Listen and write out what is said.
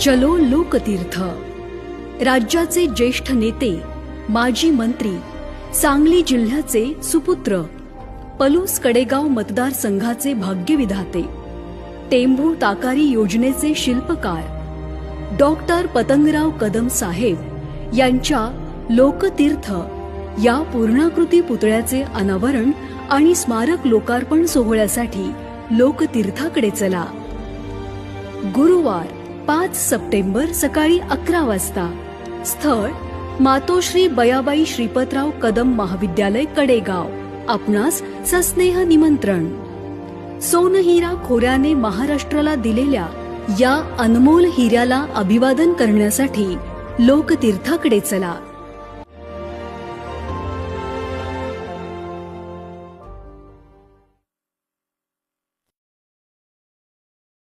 चलो लोकतीर्थ. राज्याचे ज्येष्ठ नेते माजी मंत्री सांगली जिल्ह्याचे सुपुत्र पलूस कडेगाव मतदारसंघाचे भाग्यविधाते टेंभू ताकारी योजनेचे शिल्पकार डॉक्टर पतंगराव कदम साहेब यांच्या लोकतीर्थ या पूर्णाकृती पुतळ्याचे अनावरण आणि स्मारक लोकार्पण सोहळ्यासाठी लोकतीर्थाकडे चला. गुरुवार पाच सप्टेंबर सकाळी अकरा वाजता. स्थळ मातोश्री बयाबाई श्रीपतराव कदम महाविद्यालय कडेगाव. आपणास सस्नेह निमंत्रण. सोनहिरा खोऱ्याने महाराष्ट्राला दिलेल्या या अनमोल हिऱ्याला अभिवादन करण्यासाठी लोकतीर्थाकडे चला.